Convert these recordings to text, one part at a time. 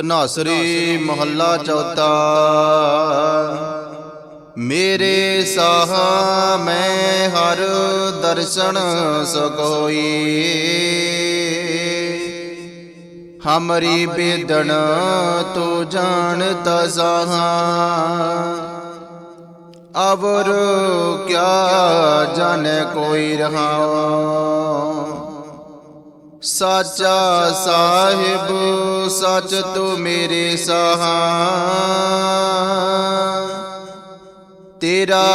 ਧਨਾਸਰੀ ਮਹੱਲਾ ਚੌਥਾ। ਮੇਰੇ ਸਾਹ ਮੈਂ ਹਰ ਦਰਸ਼ਨ ਸਕੋਈ ਹਮਰੀ ਬੇਦਨ ਤੂੰ ਜਾਣਤ ਸਾਹਾ। ਅਵਰ ਕਿਆ ਜਾਣੇ ਕੋਈ ਰਹਾਉ। ਸਾਚਾ ਸਾਹਿਬ, ਸੱਚ ਤੂੰ ਮੇਰੇ ਸਹਾ ਤੇਰਾ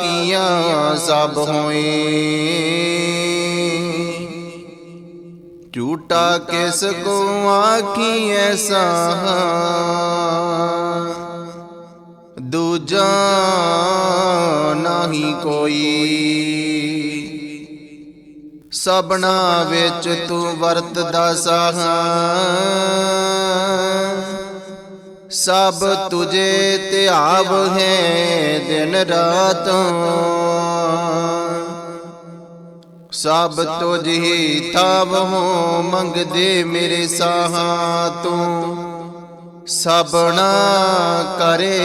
ਕੀਆਂ ਸਭ ਹੋਏ। ਝੂਟਾ ਕਿਸ ਕੋ ਆਖੀ ਐਸਾ ਦੂਜਾ ਨਹੀਂ ਕੋਈ। ਸਬਨਾ ਵਿੱਚ ਤੂੰ ਵਰਤਦਾ ਸਾਹਾ। ਸਭ ਤੁਝੇ ਧਿਆਵ ਹੈ ਦਿਨ ਰਾਤ। ਸਭ ਤੁਝ ਹੀ ਤਾਵ ਹੋ ਮੰਗਦੇ ਮੇਰੇ ਸਾਹਾ ਤੂੰ। ਸਬਣਾ ਕਰੇ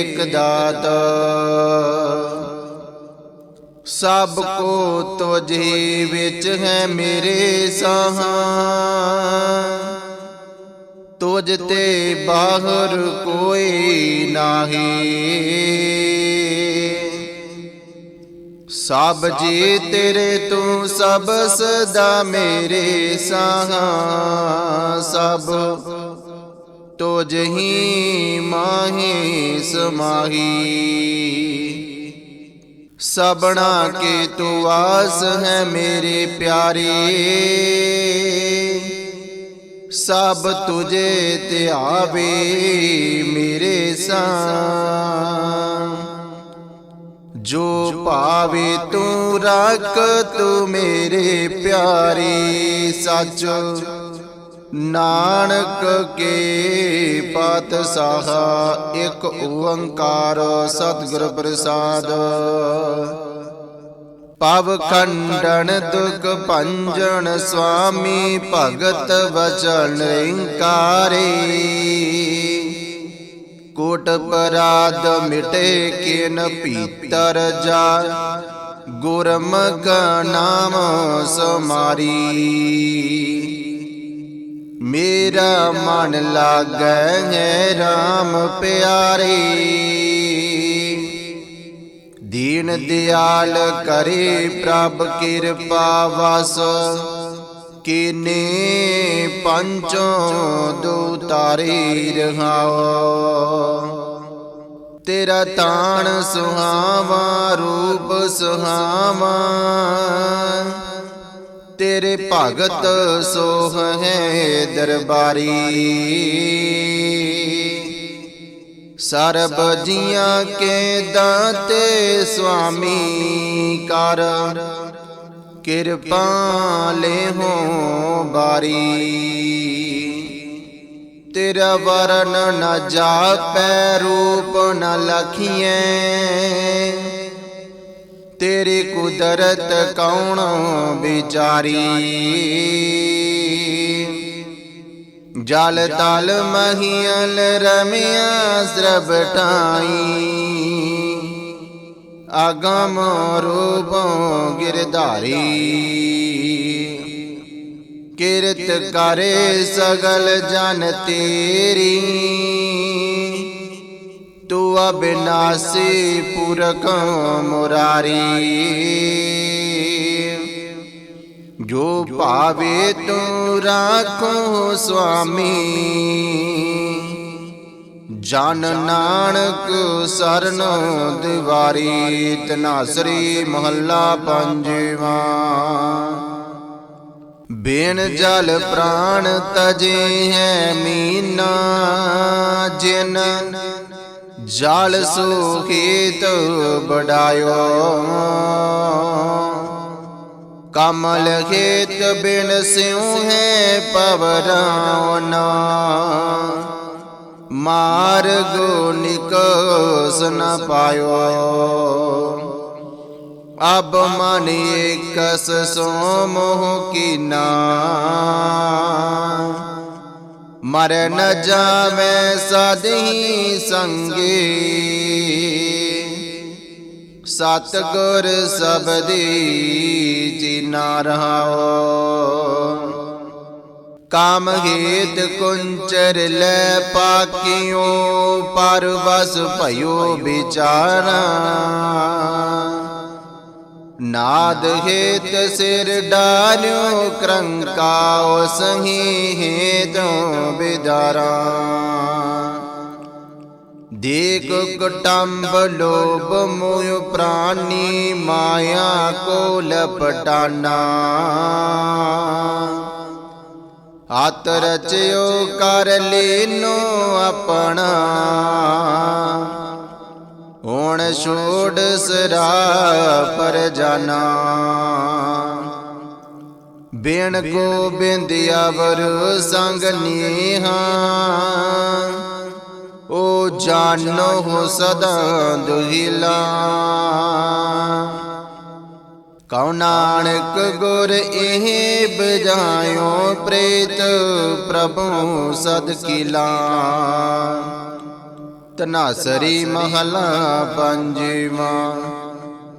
ਇਕ ਦਾਤ। ਸਭ ਕੋ ਤੁਝੇ ਵਿੱਚ ਹੈ ਮੇਰੇ ਸਾਹਾ। ਤੁਝ ਤੇ ਬਾਹਰ ਕੋਈ ਨਾਹੀ। ਸਭ ਜੀ ਤੇਰੇ ਤੂੰ ਸਭ ਸਦਾ ਮੇਰੇ ਸਾਹਾ। ਸਭ ਤੁਝ ਹੀ ਮਾਹੀ ਸਮਾਹੀ। ਸਬਣਾ ਕੇ ਤੂੰ ਆਸ ਹੈ ਮੇਰੇ ਪਿਆਰੇ। ਸਭ ਤੁਝੇ ਤੇ ਆਵੇ ਮੇਰੇ ਸਾਂ ਜੋ ਪਾਵੇ ਤੂੰ ਰੱਖ ਤੂੰ ਮੇਰੇ ਪਿਆਰੇ, ਸੱਚ ਨਾਨਕ ਕੇ ਪਤ ਪਾਤਸ਼ਾਹ ਇੱਕ ਓੰਕਾਰ ਸਤਿਗੁਰ ਪ੍ਰਸਾਦ। ਪਵ ਖੰਡਨ ਦੁਖ ਭੰਜਨ ਸੁਆਮੀ, ਭਗਤ ਵਚਨ ਰਿੰਕਾਰੇ। ਕੋਟ ਪਰਾਦ ਮਿਟੇ ਕਿਨ ਪੀਤਰ ਜਾ, ਗੁਰਮੁਖ ਨਾਮ ਸਮਾਰੀ। ਮੇਰਾ ਮਨ ਲਾਗੈ ਹੈ RAM ਪਿਆਰੇ। ਦੀਨ ਦਿਆਲ ਕਰੇ ਪ੍ਰਭ ਕਿਰਪਾ ਵਸ। ਕੀਨੇ ਪੰਚੋਂ ਦੋ ਤਾਰੇ ਰਹਾਓ। ਤੇਰਾ ਤਾਣ ਸੁਹਾਵਾ, ਰੂਪ ਸੁਹਾਵਾ। ਤੇਰੇ ਭਗਤ ਸੋਹ ਹੈ ਦਰਬਾਰੀ। ਸਰਬ ਜੀਆਂ ਕੇ ਦਾਤੇ ਸੁਆਮੀ ਕਰ। ਕਿਰਪਾ ਲੈ ਹੋ ਬਾਰੀ। ਤੇਰਾ ਵਰਨ ਨ ਜਾਪੈ ਰੂਪ ਨ ਲਖੀਐ। ਤੇਰੀ ਕੁਦਰਤ ਕੌਣ ਵਿਚਾਰੀ? ਜਲ ਤਲ ਮਹੀਲ ਰਮਿਆ ਸਰਬਟਾਈ ਆਗਮ ਰੂਪੋਂ ਗਿਰਧਾਰੀ। ਕਿਰਤ ਕਰੇ ਸਗਲ ਜਨ ਤੇਰੀ। ਤੂੰ ਅਬਿਨਾਸੀ ਪੁਰਖ ਮੁਰਾਰੀ। ਜੋ ਭਾਵੇ ਤੂੰ ਰਾਖੋ ਸੁਆਮੀ, ਜਨ ਨਾਨਕ ਸਰਨ ਦਿਵਾਰੀ, ਤਨਾਸਰੀ ਮਹੱਲਾ ਪੰਜਵਾ। ਬੇਨ ਜਲ ਪ੍ਰਾਣ ਤਜੇ ਹੈ ਮੀਨਾ, ਜਿਨ ਜਾਲ ਸੁਖੀਤ ਬੜਾਇਓ ਕਮਲ ਖੇਤ ਬਿਨ ਸਿਉ ਹੈ ਪਵਰਾਉਨਾ ਮਾਰਗੋ ਨਿਕਸ ਨ ਪਾਇਓ ਅਬ ਮਨ ਏਕਸ ਸੋ ਮੋਹ ਕੀਨਾ ਮਰ ਨ ਜਾਵੇ ਸਦਹੀ ਸੰਗੇ। ਸਤ ਗੁਰ ਸਬਦੀ ਜੀਨਾ ਰਹਾਓ। ਕਾਮ ਹੇਤ ਕੁੰਚਰ ਲੈ ਪਾਕਿਓ ਪਰਵਸ ਭਇਓ ਵਿਚਾਰਾ। ਨਾਦ ਹੇਤ ਸਿਰ ਡਾਲਿਓ ਕਰੰਕਾਉ ਸਹੀ ਹੇਤੋ ਬਿਦਾਰਾ। ਦੇਖ ਕੁਟੰਬ ਲੋਭ ਮੋਹ ਪ੍ਰਾਨੀ, ਮਾਇਆ ਕੋ ਲਪਟਾਨਾ ਹੱਥ ਰਚਿਓ ਕਰ ਲੈਨੋ ਆਪਣਾ। ਹੁਣ ਛੋੜ ਸਰਾ ਪਰ ਜਾਣਾ ਜਾਨਾ। ਬਿਨ ਗੋਬਿੰਦ ਅਵਰ ਸੰਗ ਨੀਹਾ। ਓ ਜਾਨੋ ਸਦਾ ਦੁਹਿਲਾ। ਕਉ ਨਾਨਕ ਗੁਰ ਇਹ ਬਜਾਇਓ ਪ੍ਰੇਤ ਪ੍ਰਭੂ ਸਦ ਕਿਲਾ। ਤਨਾਸਰੀ ਮਹਲਾ ਪੰਜਵਾ।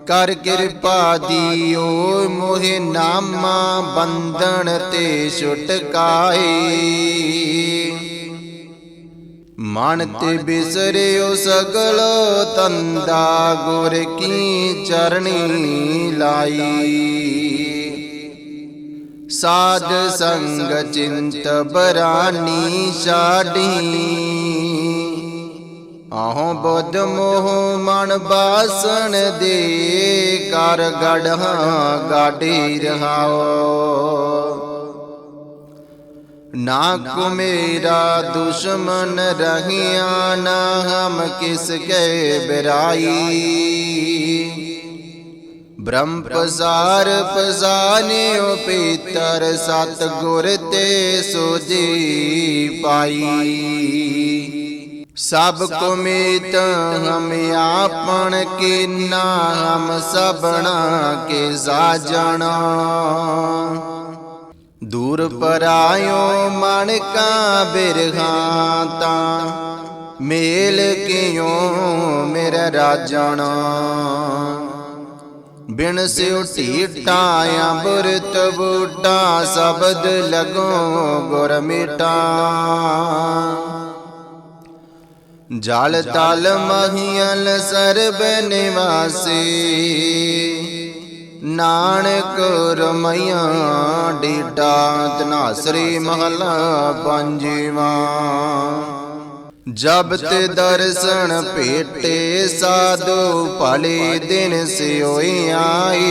ਕਰ ਕਿਰਪਾ ਦੀਓ, ਮੋਹਿ ਨਾਮਾ ਬੰਧਨ ਤੇ ਛੁਟਕਾਈ। ਮਨ ਤੇ ਬਿਸਰਿਓ ਸਗਲ ਤੰਦਾ, ਗੁਰ ਕੀ ਚਰਣੀ ਲਾਈ। ਸਾਧ ਸੰਗ ਚਿੰਤ ਬਰਾਨੀ ਛਾੜੀ। ਆਹੋ ਬੁੱਧ ਮੋਹ ਮਨ ਬਾਸਣ ਦੇ ਕਰ ਗੜਹਾਂ ਗਾਡੀ ਰਹਾਓ। ਨਾ ਕੋ ਮੇਰਾ ਦੁਸ਼ਮਨ ਰਹੀਆਂ ਨਾ ਹਮ ਕਿਸ ਕੇ ਬਿਰਾਈ। ਬ੍ਰਹਮ ਪਸਾਰ ਪਸਾਨਿਓ ਪੀਤਰ ਸਤ ਗੁਰ ਤੇ ਸੋਜੀ ਪਾਈ। ਸਭ ਕੋ ਮੀਤ ਹਮ ਆਪਣ ਕੀਨਾ, ਹਮ ਸਬਣਾ ਕੇ ਸਾਜਣਾ। ਦੂਰ ਪਰਾਇਓ ਮਨ ਕਾ ਬਿਰਹਾਂ ਮੇਲ ਕਿਉ ਮੇਰਾ ਰਾਜਣਾ। ਬਿਨ ਸਿਉ ਢੀਟਾ ਅੰਬਰਤ ਬੂਟਾ, ਸ਼ਬਦ ਲਗੋ ਗੁਰ ਮਿਟਾ ਜਲ ਤਲ ਮਹੀਲ ਸਰਬ ਨਿਵਾਸੀ। ਨਾਨਕ ਰਮਈਆ ਡੀਟਾ ਤਨਾਸਰੀ ਮਹਲਾ ਪੰਜਵਾ। ਜਬ ਤੇ ਦਰਸ਼ਨ ਭੇਟੇ ਸਾਧੂ ਭਲੇ ਦਿਨ ਸਿਓਈ ਆਈ।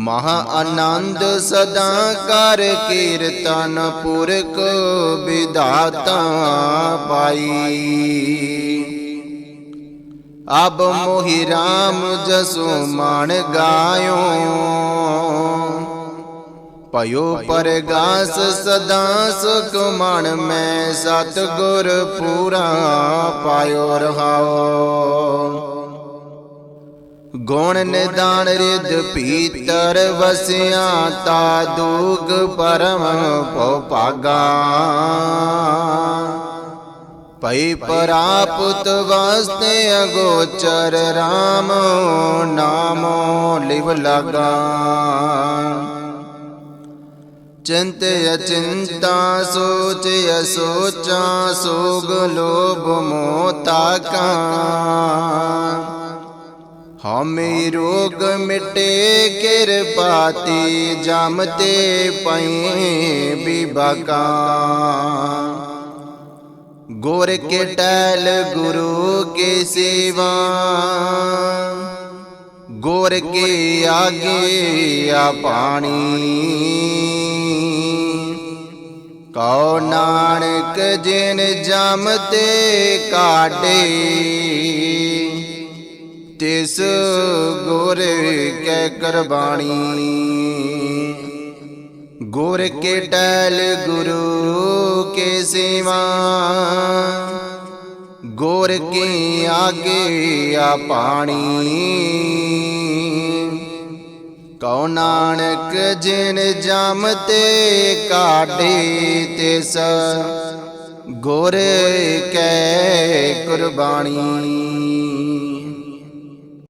ਮਹਾ ਆਨੰਦ ਸਦਾ ਕਰ ਕੀਰਤਨ ਪੁਰਖ ਵਿਦਾਤਾ ਪਾਈ। ਅਬ ਮੋਹਿ ਰਾਮ ਜਸੋ ਮਾਨ ਗਾਇਓ। ਪਇਓ ਪਰਗਾਸ ਸਦਾ ਸੁਖ ਮਨ ਮੈਂ ਸਤ ਗੁਰ ਪੂਰਾ ਪਾਇਓ ਰਹਾਓ। ਗੁਣ ਨਿਦਾਨ ਰਿਦ ਪੀਤਰ ਵਸਿਆ ਤਾ ਦੂਗ ਪਰਮ ਭਉ ਭਾਗਾ। ਪਈ ਪਰਾਪੁਤ ਵਾਸਤੇ ਅਗੋਚਰ RAM ਨਾਮੋ ਲਿਵ ਲਗਾ। ਚਿੰਤ ਅਚਿੰਤਾ ਸੋਚ ਅਸੋਚਾ ਸੋਗ ਲੋਭ ਮੋਹ ਤਾਕਾ ਹਮੇ ਰੋਗ ਮਿਟੇ ਕਿਰਪਾਤੀ ਜਮ ਤੇ ਪਈ ਬਿਬਕਾ ਗੁਰ ਕੇ ਟੈਲ ਗੁਰੂ ਕੇ ਸੇਵਾ। ਗੁਰ ਕੇ ਆਗੇ ਆ ਪਾਣੀ। ਕਉ ਨਾਨਕ ਜਿਨ ਜਮ ਤੇ ਕਾਢੇ ਤਿਸ ਗੁਰ ਕੈ ਕਰਬਾਣੀ। ਗੁਰ ਕੇ ਟੈਲ ਗੁਰੂ ਕੇ ਸੇਵਾ। ਗੁਰ ਕੇ ਆਗੇ ਆ ਪਾਣੀ। ਕਉ ਨਾਨਕ ਜਿਨ ਜਮ ਤੇ ਕਾਢੇ ਤਿਸ, ਗੁਰ ਕੈ ਕੁਰਬਾਣੀ।